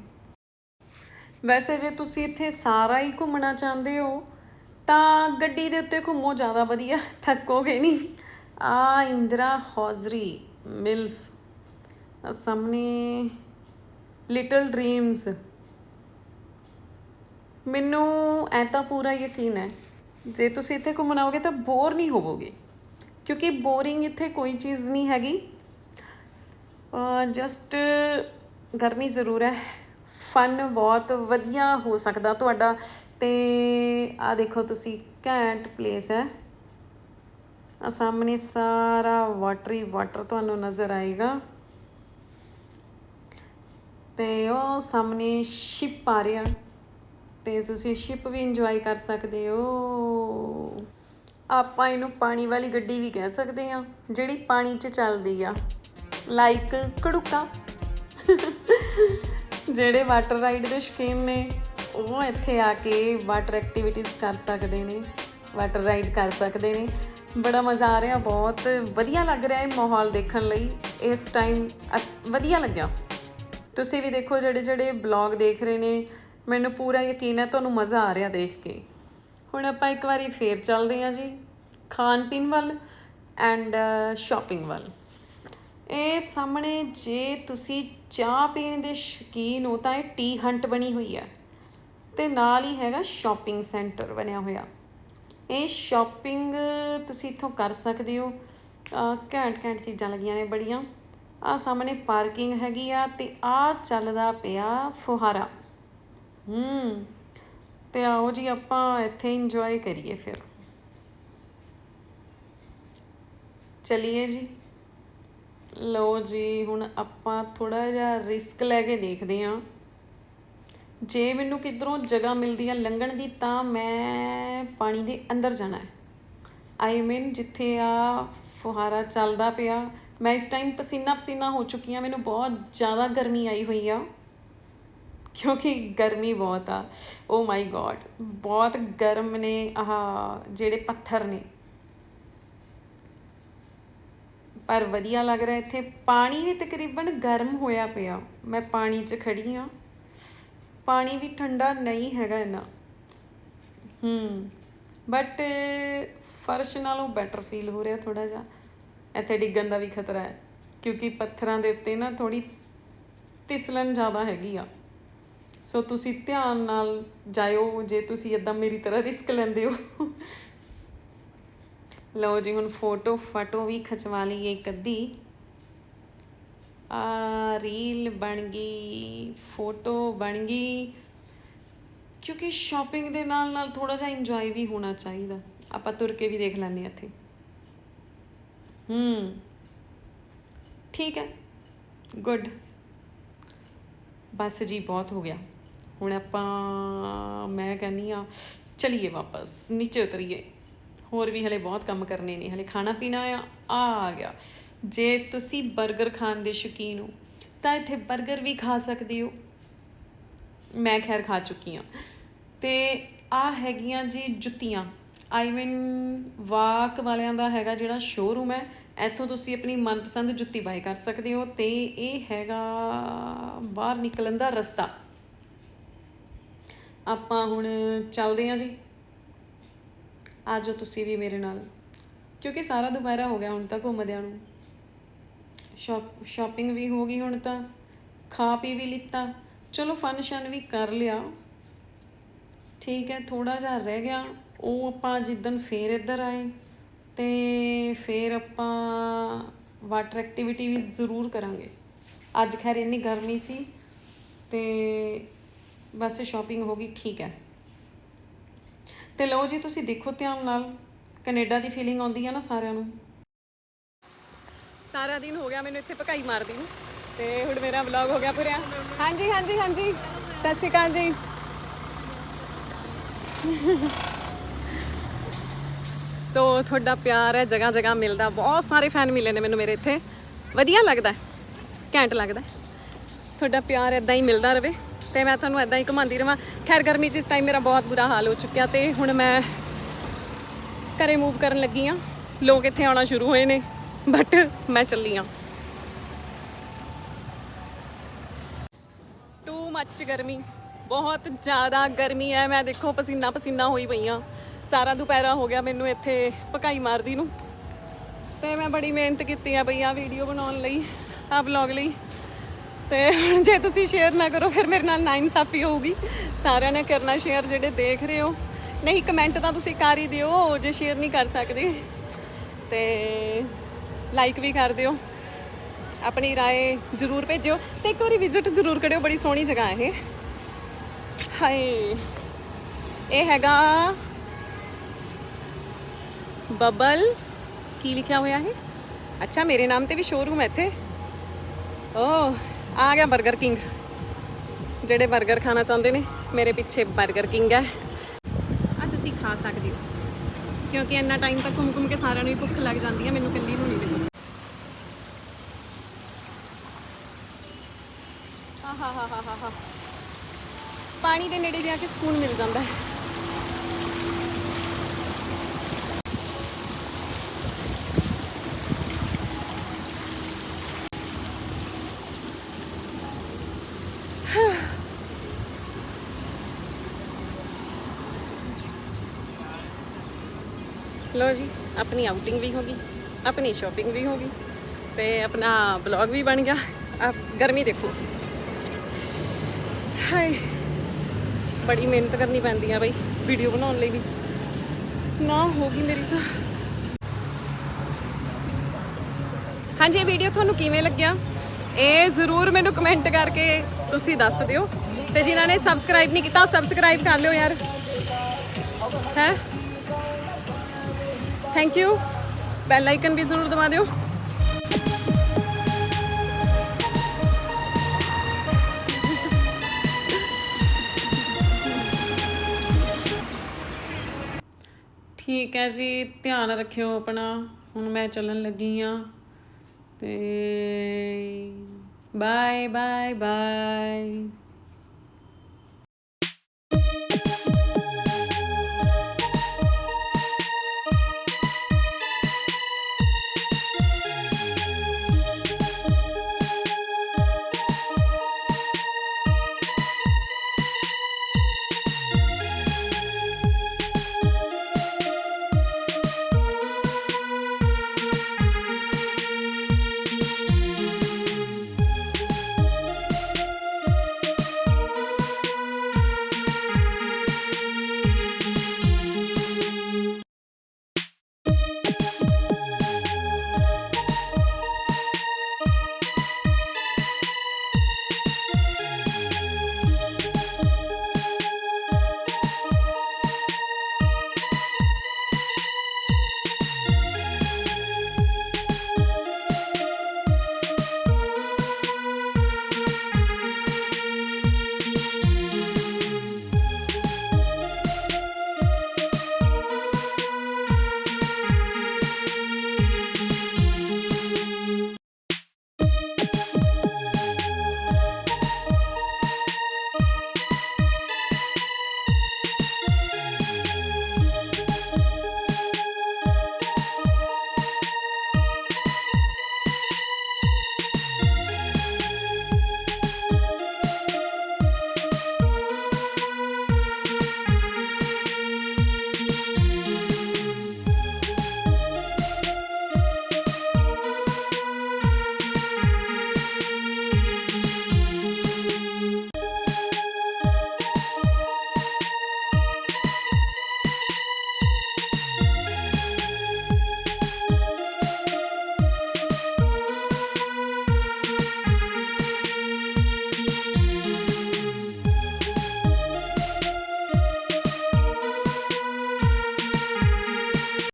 ਵੈਸੇ ਜੇ ਤੁਸੀਂ ਇੱਥੇ ਸਾਰਾ ਹੀ ਘੁੰਮਣਾ ਚਾਹੁੰਦੇ ਹੋ, ਤਾਂ ਗੱਡੀ ਦੇ ਉੱਤੇ ਘੁੰਮੋ, ਜ਼ਿਆਦਾ ਵਧੀਆ ਥੱਕੋਗੇ ਨਹੀਂ। ਆ ਇੰਦਰਾ ਹੌਜ਼ਰੀ, ਮਿਲਸ। ਸਾਹਮਣੇ ਲਿਟਲ ਡ੍ਰੀਮਸ ਮੈਨੂੰ ਐ ਤਾਂ ਪੂਰਾ ਯਕੀਨ ਹੈ, ਜੇ ਤੁਸੀਂ ਇੱਥੇ ਘੁੰਮਣ ਆਓਗੇ ਤਾਂ ਬੋਰ ਨਹੀਂ ਹੋਵੋਗੇ, ਕਿਉਂਕਿ ਬੋਰਿੰਗ ਇੱਥੇ ਕੋਈ ਚੀਜ਼ ਨਹੀਂ ਹੈਗੀ। ਜਸਟ ਗਰਮੀ ਜ਼ਰੂਰ ਹੈ। ਫਨ ਬਹੁਤ ਵਧੀਆ ਹੋ ਸਕਦਾ ਤੁਹਾਡਾ। ਤੇ ਆ ਦੇਖੋ ਤੁਸੀਂ, ਘੈਂਟ ਪਲੇਸ ਹੈ। ਆ ਸਾਹਮਣੇ ਸਾਰਾ ਵਾਟਰ ਹੀ ਵਾਟਰ ਤੁਹਾਨੂੰ ਨਜ਼ਰ ਆਏਗਾ। ਤੇ ਉਹ ਸਾਹਮਣੇ ਸ਼ਿਪ ਆ ਰਿਹਾ। ਤੇ ਤੁਸੀਂ ਸ਼ਿਪ ਵੀ ਇੰਜੋਏ ਕਰ ਸਕਦੇ ਹੋ। ਆਪਾਂ ਇਹਨੂੰ ਪਾਣੀ ਵਾਲੀ ਗੱਡੀ ਵੀ ਕਹਿ ਸਕਦੇ ਆ ਜਿਹੜੀ ਪਾਣੀ 'ਚ ਚੱਲਦੀ ਆ। ਲਾਈਕ ਕੜੂਕਾ ਜਿਹੜੇ ਵਾਟਰ ਰਾਈਡ ਦੇ ਸ਼ੌਕੀਨ ਨੇ, ਉਹ ਇੱਥੇ ਆ ਕੇ ਵਾਟਰ ਐਕਟੀਵਿਟੀਜ਼ ਕਰ ਸਕਦੇ ਨੇ ਵਾਟਰ ਰਾਈਡ ਕਰ ਸਕਦੇ ਨੇ। ਬੜਾ ਮਜ਼ਾ ਆ ਰਿਹਾ, ਬਹੁਤ ਵਧੀਆ ਲੱਗ ਰਿਹਾ ਹੈ ਮਾਹੌਲ ਦੇਖਣ ਲਈ। ਇਸ ਟਾਈਮ ਵਧੀਆ ਲੱਗਿਆ। ਤੁਸੀਂ ਵੀ ਦੇਖੋ, ਜਿਹੜੇ ਜਿਹੜੇ ਬਲੌਗ ਦੇਖ ਰਹੇ ਨੇ, ਮੈਨੂੰ ਪੂਰਾ ਯਕੀਨ ਹੈ, ਤੁਹਾਨੂੰ ਮਜ਼ਾ ਆ ਰਿਹਾ ਦੇਖ ਕੇ। ਹੁਣ ਆਪਾਂ ਇੱਕ ਵਾਰੀ ਫੇਰ ਚੱਲਦੇ ਹਾਂ ਜੀ ਖਾਣ ਪੀਣ ਵੱਲ ਐਂਡ ਸ਼ਾਪਿੰਗ ਵੱਲ। ਇਹ ਸਾਹਮਣੇ ਜੇ ਤੁਸੀਂ ਚਾਹ ਪੀਣ ਦੇ ਸ਼ੌਕੀਨ ਹੋ ਤਾਂ ਇਹ ਟੀ ਹੰਟ ਬਣੀ ਹੋਈ ਹੈ ਤੇ ਨਾਲ ਹੀ ਹੈਗਾ ਸ਼ਾਪਿੰਗ ਸੈਂਟਰ ਬਣਿਆ ਹੋਇਆ। ਇਹ ਸ਼ਾਪਿੰਗ ਤੁਸੀਂ ਇੱਥੋਂ ਕਰ ਸਕਦੇ ਹੋ। ਘੈਂਟ ਘੈਂਟ ਚੀਜ਼ਾਂ ਲੱਗੀਆਂ ਨੇ ਬੜੀਆਂ। ਆ ਸਾਹਮਣੇ ਪਾਰਕਿੰਗ ਹੈਗੀ ਆ ਤੇ ਆ ਚੱਲਦਾ ਪਿਆ ਫੁਹਾਰਾ। ਹੂੰ, ਤੇ ਆਓ ਜੀ ਆਪਾਂ ਇੱਥੇ ਇੰਜੋਏ ਕਰੀਏ ਫਿਰ। ਚਲਿਏ ਜੀ। ਲਓ ਜੀ, ਹੁਣ ਆਪਾਂ ਥੋੜਾ ਜਿਹਾ ਰਿਸਕ ਲੈ ਕੇ ਦੇਖਦੇ ਹਾਂ। ਜੇ ਮੈਨੂੰ ਕਿਧਰੋਂ ਜਗ੍ਹਾ ਮਿਲਦੀ ਹੈ ਲੰਘਣ ਦੀ, ਤਾਂ ਮੈਂ ਪਾਣੀ ਦੇ ਅੰਦਰ ਜਾਣਾ ਹੈ। ਆਈ ਮੀਨ ਜਿੱਥੇ ਆ ਫੁਹਾਰਾ ਚੱਲਦਾ ਪਿਆ। ਮੈਂ ਇਸ ਟਾਈਮ ਪਸੀਨਾ ਪਸੀਨਾ ਹੋ ਚੁੱਕੀ ਹਾਂ। ਮੈਨੂੰ ਬਹੁਤ ਜ਼ਿਆਦਾ ਗਰਮੀ ਆਈ ਹੋਈ ਆ। ਕਿਉਂਕਿ ਗਰਮੀ ਬਹੁਤ ਆ। ਓ ਮਾਈ ਗॉड ਬਹੁਤ ਗਰਮ ਨੇ ਆਹ ਜਿਹੜੇ ਪੱਥਰ ਨੇ। ਪਰ ਵਧੀਆ ਲੱਗ ਰਿਹਾ ਇੱਥੇ। ਪਾਣੀ ਵੀ ਤਕਰੀਬਨ ਗਰਮ ਹੋਇਆ ਪਿਆ। ਮੈਂ ਪਾਣੀ 'ਚ ਖੜੀ ਆ ਪਾਣੀ ਵੀ ਠੰਡਾ ਨਹੀਂ ਹੈਗਾ ਇੰਨਾ। ਹੂੰ। ਬਟ ਫਰਸ਼ ਨਾਲੋਂ ਬੈਟਰ ਫੀਲ ਹੋ ਰਿਹਾ ਥੋੜਾ ਜਿਹਾ। ਇੱਥੇ ਡਿੱਗਣ ਦਾ ਵੀ ਖਤਰਾ ਹੈ। ਕਿਉਂਕਿ ਪੱਥਰਾਂ ਦੇ ਉੱਤੇ ਨਾ ਥੋੜੀ ਤਿਸਲਣ ਜ਼ਿਆਦਾ ਹੈਗੀ ਆ। ਸੋ ਤੁਸੀਂ ਧਿਆਨ ਨਾਲ ਜਾਇਓ। ਜੇ ਤੁਸੀਂ ਇਦਾਂ ਮੇਰੀ ਤਰ੍ਹਾਂ ਰਿਸਕ ਲੈਂਦੇ ਹੋ। ਲਓ ਜੀ, ਹੁਣ ਫੋਟੋ ਫਾਟੋ ਵੀ ਖਿਚਵਾ ਲਈਏ ਇੱਕ ਅੱਧੀ। ਆ ਰੀਲ ਬਣ ਗਈ, ਫੋਟੋ ਬਣ ਗਈ। ਕਿਉਂਕਿ ਸ਼ਾਪਿੰਗ ਦੇ ਨਾਲ ਨਾਲ ਥੋੜਾ ਜਿਹਾ ਇੰਜੋਏ ਵੀ ਹੋਣਾ ਚਾਹੀਦਾ। ਆਪਾਂ ਤੁਰ ਕੇ ਵੀ ਦੇਖ ਲੈਂਦੇ ਹਾਂ ਇੱਥੇ। ਹੂੰ। ਠੀਕ ਹੈ। ਗੁੱਡ ਬਸ ਜੀ, ਬਹੁਤ ਹੋ ਗਿਆ। ਹੁਣ ਆਪਾਂ, ਮੈਂ ਕਹਿੰਨੀ ਆ ਚਲੀਏ ਵਾਪਸ, ਨੀਚੇ ਉਤਰੀਏ। ਹੋਰ ਵੀ ਹਲੇ ਬਹੁਤ ਕੰਮ ਕਰਨੇ ਨੇ, ਹਲੇ ਖਾਣਾ ਪੀਣਾ ਆ ਆ ਆ ਗਿਆ। ਜੇ ਤੁਸੀਂ 버ਗਰ ਖਾਣ ਦੇ ਸ਼ੌਕੀਨ ਹੋ, ਤਾਂ ਇੱਥੇ 버ਗਰ ਵੀ ਖਾ ਸਕਦੇ ਹੋ। ਮੈਂ ਖੈਰ ਖਾ ਚੁੱਕੀ ਹਾਂ। ਤੇ ਆ ਹੈਗੀਆਂ ਜੀ ਜੁੱਤੀਆਂ। ਆਈ ਮੀਨ ਵਾਕ ਵਾਲਿਆਂ ਦਾ ਹੈਗਾ ਜਿਹੜਾ ਸ਼ੋਰੂਮ ਹੈ, ਇੱਥੋਂ ਤੁਸੀਂ ਆਪਣੀ ਮਨਪਸੰਦ ਜੁੱਤੀ ਬਾਏ ਕਰ ਸਕਦੇ ਹੋ ਤੇ ਇਹ ਹੈਗਾ ਬਾਹਰ ਨਿਕਲਣ ਦਾ ਰਸਤਾ। ਆਪਾਂ ਹੁਣ ਚੱਲਦੇ ਹਾਂ ਜੀ। ਆ ਜਾਓ ਤੁਸੀਂ ਵੀ ਮੇਰੇ ਨਾਲ। ਕਿਉਂਕਿ ਸਾਰਾ ਦੁਪਹਿਰਾ ਹੋ ਗਿਆ ਹੁਣ ਤਾਂ ਘੁੰਮਦਿਆਂ ਨੂੰ। ਸ਼ਾਪ ਸ਼ਾਪਿੰਗ ਵੀ ਹੋ ਗਈ ਹੁਣ ਤਾਂ। ਖਾ ਪੀ ਵੀ ਲਿੱਤਾ। ਚਲੋ ਫਨ ਸ਼ਨ ਵੀ ਕਰ ਲਿਆ। ਠੀਕ ਹੈ ਥੋੜਾ ਜਿਹਾ ਰਹਿ ਗਿਆ। ਉਹ ਆਪਾਂ ਜਿੱਦਣ ਫੇਰ ਇੱਧਰ ਆਏ, ਤੇ ਫੇਰ ਆਪਾਂ ਵਾਟਰ ਐਕਟੀਵਿਟੀ ਵੀ ਜ਼ਰੂਰ ਕਰਾਂਗੇ। ਅੱਜ ਖੈਰ ਇੰਨੀ ਗਰਮੀ ਸੀ, ਤੇ ਬਸ ਸ਼ਾਪਿੰਗ ਹੋ ਗਈ, ਠੀਕ ਹੈ। ਤੇ ਲਓ ਜੀ ਤੁਸੀਂ ਦੇਖੋ ਧਿਆਨ ਨਾਲ ਕੈਨੇਡਾ ਦੀ ਫੀਲਿੰਗ ਆਉਂਦੀ ਆ ਨਾ ਸਾਰਿਆਂ ਨੂੰ। ਸਾਰਾ ਦਿਨ ਹੋ ਗਿਆ ਮੈਨੂੰ ਇੱਥੇ ਪਕਾਈ ਮਾਰਦੀ ਨੂੰ ਤੇ ਹੁਣ ਮੇਰਾ ਵਲੌਗ ਹੋ ਗਿਆ ਪੂਰਾ। ਹਾਂਜੀ ਹਾਂਜੀ ਹਾਂਜੀ। ਸਤਿ ਸ਼੍ਰੀ ਅਕਾਲ ਜੀ। ਸੋ ਤੁਹਾਡਾ ਪਿਆਰ ਹੈ ਜਗ੍ਹਾ ਜਗ੍ਹਾ ਮਿਲਦਾ। ਬਹੁਤ ਸਾਰੇ ਫੈਨ ਮਿਲੇ ਨੇ ਮੈਨੂੰ ਮੇਰੇ ਇੱਥੇ। ਵਧੀਆ ਲੱਗਦਾ ਹੈ, ਘੈਂਟ ਲੱਗਦਾ ਤੁਹਾਡਾ ਪਿਆਰ ਇਦਾਂ ਹੀ ਮਿਲਦਾ ਰਵੇ ਤੇ ਮੈਂ ਤੁਹਾਨੂੰ ਇਦਾਂ ਹੀ ਘੁਮਾਉਂਦੀ ਰਵਾਂ। ਖੈਰ, ਗਰਮੀ 'ਚ ਇਸ ਟਾਈਮ ਮੇਰਾ ਬਹੁਤ ਬੁਰਾ ਹਾਲ ਹੋ ਚੁੱਕਿਆ ਤੇ ਹੁਣ ਮੈਂ ਘਰੇ ਮੂਵ ਕਰਨ ਲੱਗੀ ਆ। ਲੋਕ ਇੱਥੇ ਆਉਣਾ ਸ਼ੁਰੂ ਹੋਏ ਨੇ ਬਟ ਮੈਂ ਚੱਲੀ ਆ। ਟੂ ਮੱਚ ਗਰਮੀ। ਬਹੁਤ ਜ਼ਿਆਦਾ ਗਰਮੀ ਹੈ ਮੈਂ ਦੇਖੋ, ਪਸੀਨਾ ਪਸੀਨਾ ਹੋਈ ਪਈ ਆ। ਸਾਰਾ ਦੁਪਹਿਰਾ ਹੋ ਗਿਆ ਮੈਨੂੰ ਇੱਥੇ ਪਕਾਈ ਮਾਰਦੀ ਨੂੰ। ਤੇ ਮੈਂ ਬੜੀ ਮਿਹਨਤ ਕੀਤੀ ਆ ਬਈ ਆ ਵੀਡੀਓ ਬਣਾਉਣ ਲਈ ਆ ਵਲੌਗ ਲਈ। ਤੇ ਹੁਣ ਜੇ ਤੁਸੀਂ ਸ਼ੇਅਰ ਨਾ ਕਰੋ ਫਿਰ ਮੇਰੇ ਨਾਲ ਨਾਇਨਸਾਫੀ ਹੋਊਗੀ ਸਾਰਿਆਂ ਨੇ ਕਰਨਾ ਸ਼ੇਅਰ ਜਿਹੜੇ ਦੇਖ ਰਹੇ ਹੋ ਨਹੀਂ ਕਮੈਂਟ ਤਾਂ ਤੁਸੀਂ ਕਰ ਹੀ ਦਿਓ ਜੇ ਸ਼ੇਅਰ ਨਹੀਂ ਕਰ ਸਕਦੇ ਤੇ ਲਾਈਕ ਵੀ ਕਰ ਦਿਓ ਆਪਣੀ رائے ਜ਼ਰੂਰ ਭੇਜਿਓ ਤੇ ਇੱਕ ਵਾਰੀ ਵਿਜ਼ਿਟ ਜ਼ਰੂਰ ਕਰਿਓ ਬੜੀ ਸੋਹਣੀ ਜਗ੍ਹਾ ਹੈ ਇਹ ਹਾਏ ਇਹ ਹੈਗਾ ਬਬਲ ਕੀ ਲਿਖਿਆ ਹੋਇਆ ਹੈ ਅੱਛਾ ਮੇਰੇ ਨਾਮ ਤੇ ਵੀ ਸ਼ੋਰੂਮ ਹੈ ਇੱਥੇ ਓ ਆ ਗਿਆ 버ਗਰ ਕਿੰਗ ਜਿਹੜੇ 버ਗਰ ਖਾਣਾ ਚਾਹੁੰਦੇ ਨੇ, ਮੇਰੇ ਪਿੱਛੇ 버ਗਰ ਕਿੰਗ ਹੈ। ਆ ਤੁਸੀਂ ਖਾ ਸਕਦੇ ਹੋ। ਕਿਉਂਕਿ ਇੰਨਾ ਟਾਈਮ ਤੱਕ ਘੁੰਮ ਘੁੰਮ ਕੇ ਸਾਰਿਆਂ ਨੂੰ ਹੀ ਭੁੱਖ ਲੱਗ ਜਾਂਦੀ ਹੈ, ਮੈਨੂੰ ਇਕੱਲੀ ਨੂੰ ਨਹੀਂ ਲੱਗਦੀ ਆਹਾ ਹਾ ਹਾ ਹਾ ਪਾਣੀ ਦੇ ਨੇੜੇ ਜਾ ਕੇ ਸਕੂਨ ਮਿਲ ਜਾਂਦਾ ਹੈ। ਲੋ ਜੀ, ਆਪਣੀ ਆਊਟਿੰਗ ਵੀ ਹੋ ਗਈ, ਆਪਣੀ ਸ਼ਾਪਿੰਗ ਵੀ ਹੋ ਗਈ ਤੇ ਆਪਣਾ ਬਲੌਗ ਵੀ ਬਣ ਗਿਆ। ਆਪ ਗਰਮੀ ਦੇਖੋ। ਹਾਏ, ਬੜੀ ਮਿਹਨਤ ਕਰਨੀ ਪੈਂਦੀ ਆ ਬਈ ਵੀਡੀਓ ਬਣਾਉਣ ਲਈ ਵੀ। ਨਾ ਹੋ ਗਈ ਮੇਰੀ ਤਾਂ। ਹਾਂਜੀ, ਇਹ ਵੀਡੀਓ ਤੁਹਾਨੂੰ ਕਿਵੇਂ ਲੱਗਿਆ? ਇਹ ਜ਼ਰੂਰ ਮੈਨੂੰ ਕਮੈਂਟ ਕਰਕੇ ਤੁਸੀਂ ਦੱਸ ਦਿਓ। ਤੇ ਜਿਨ੍ਹਾਂ ਨੇ ਸਬਸਕ੍ਰਾਈਬ ਨਹੀਂ ਕੀਤਾ, ਉਹ ਸਬਸਕ੍ਰਾਈਬ ਕਰ ਲਿਓ ਯਾਰ। ਹੈ? ਥੈਂਕ ਯੂ ਬੈਲ ਆਈਕਨ ਵੀ ਜ਼ਰੂਰ ਦਬਾ ਦਿਓ। ਠੀਕ ਹੈ ਜੀ, ਧਿਆਨ ਰੱਖਿਓ ਆਪਣਾ। ਹੁਣ ਮੈਂ ਚੱਲਣ ਲੱਗੀ ਆ ਤੇ ਬਾਏ ਬਾਏ ਬਾਏ